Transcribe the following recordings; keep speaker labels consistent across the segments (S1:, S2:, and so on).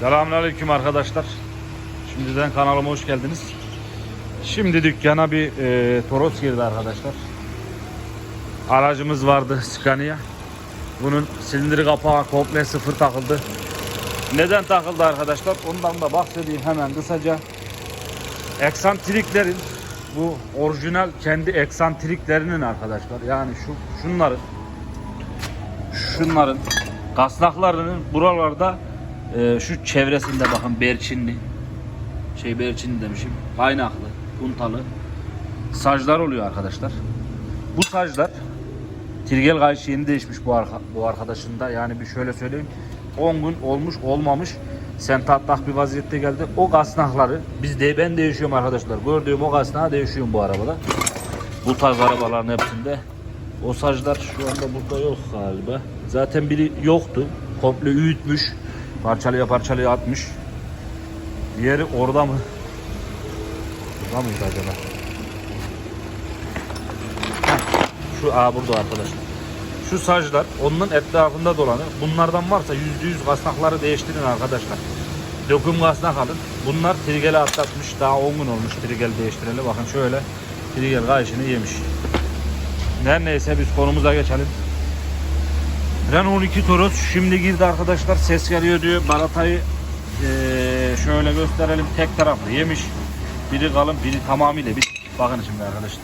S1: Selamünaleyküm arkadaşlar. Şimdiden kanalıma hoş geldiniz. Şimdi dükkana bir e, Toros girdi arkadaşlar. Aracımız vardı Scania. Bunun silindiri kapağı komple sıfır takıldı. Neden takıldı arkadaşlar? Ondan da bahsedeyim hemen kısaca. Eksantriklerin bu orijinal kendi eksantriklerinin arkadaşlar. Yani şu şunların şunların kasnaklarının buralarda e, şu çevresinde bakın Berçinli şey Berçinli demişim kaynaklı puntalı saclar oluyor arkadaşlar. Bu saclar Tirgel kayışı yeni değişmiş bu, arka, bu arkadaşın da yani bir şöyle söyleyeyim 10 gün olmuş olmamış sentatlak bir vaziyette geldi. O kasnakları biz de ben değişiyorum arkadaşlar. Gördüğüm o kasnağı değişiyorum bu arabada. Bu tarz arabaların hepsinde. O saclar şu anda burada yok galiba. Zaten biri yoktu. Komple üyütmüş. Parçalıya parçalıya atmış. Diğeri orada mı? Burada mıydı acaba? Şu aa burada arkadaşlar. Şu saclar onun etrafında dolanır. Bunlardan varsa yüzde yüz kasnakları değiştirin arkadaşlar. Döküm kasnak alın. Bunlar trigele atlatmış. Daha 10 gün olmuş trigel değiştireli. Bakın şöyle trigel kayışını yemiş. Her neyse biz konumuza geçelim. Renault 12 Toros şimdi girdi arkadaşlar ses geliyor diyor. Balatayı eee, şöyle gösterelim tek taraflı yemiş. Biri kalın biri tamamıyla bit. Bakın şimdi arkadaşlar.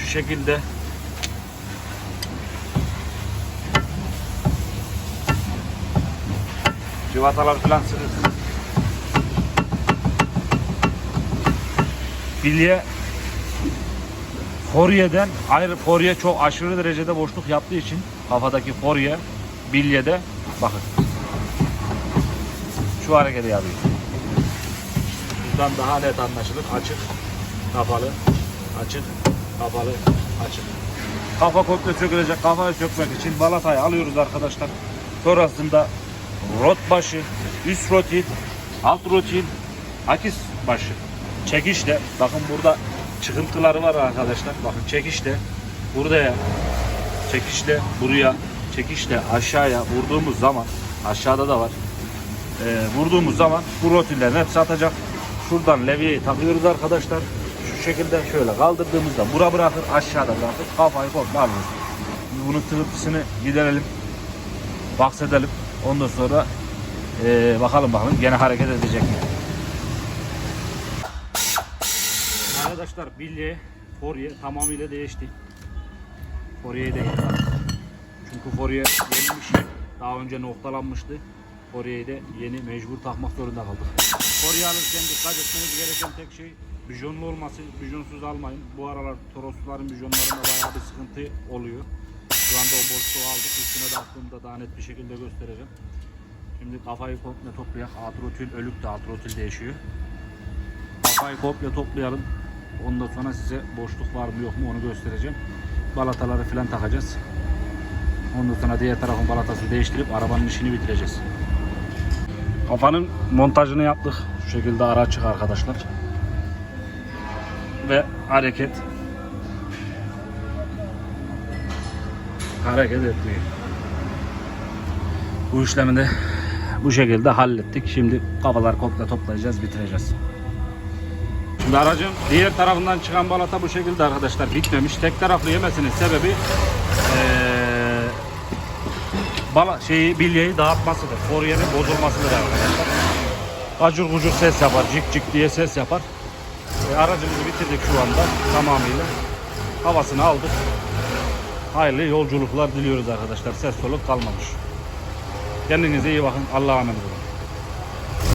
S1: Şu şekilde Civatalar falan sırırsın. Bilye Forye'den ayrı Forye çok aşırı derecede boşluk yaptığı için kafadaki Forye bilyede bakın şu hareketi yapıyor. Buradan daha net anlaşılır. Açık, kapalı, açık, kapalı, açık. Kafa komple sökülecek. Kafayı sökmek için balatayı alıyoruz arkadaşlar. Sonrasında rot başı, üst rotil, alt rotil, akis başı. Çekişle. Bakın burada çıkıntıları var arkadaşlar. Bakın çekişle buraya çekişle buraya çekişle aşağıya vurduğumuz zaman aşağıda da var. Ee, vurduğumuz zaman bu rotillerin hepsi atacak. Şuradan levyeyi takıyoruz arkadaşlar. Şu şekilde şöyle kaldırdığımızda bura bırakır aşağıda bırakır kafayı komple alırız. Bunun tırıntısını giderelim. Bahsedelim. Ondan sonra ee, bakalım bakalım gene hareket edecek mi? Arkadaşlar bilye Forye tamamıyla değişti. Forye'yi de yıkadık. Çünkü Forye yenilmiş. Daha önce noktalanmıştı. Forye'yi de yeni mecbur takmak zorunda kaldık. Forye alırken dikkat etmeniz gereken tek şey bijonlu olması. Bijonsuz almayın. Bu aralar Torosluların bijonlarında bayağı bir sıkıntı oluyor. Şu anda o boşluğu aldık. Üstüne de daha net bir şekilde göstereceğim. Şimdi kafayı komple toplayak. Atrotil ölük de atrotil değişiyor. Kafayı komple toplayalım. Ondan sonra size boşluk var mı yok mu onu göstereceğim. Balataları falan takacağız. Ondan sonra diğer tarafın balatasını değiştirip arabanın işini bitireceğiz. Kafanın montajını yaptık. Şu şekilde ara açık arkadaşlar. Ve hareket hareket etmiyor. Bu işlemi de bu şekilde hallettik. Şimdi kafalar komple toplayacağız, bitireceğiz. Şimdi aracın diğer tarafından çıkan balata bu şekilde arkadaşlar bitmemiş. Tek taraflı yemesinin sebebi bala şeyi bilyeyi dağıtmasıdır. Foryenin bozulmasıdır arkadaşlar. Acur gucur ses yapar, cik cik diye ses yapar. E, aracımızı bitirdik şu anda tamamıyla. Havasını aldık. Hayırlı yolculuklar diliyoruz arkadaşlar. Ses soluk kalmamış. Kendinize iyi bakın. Allah'a emanet olun.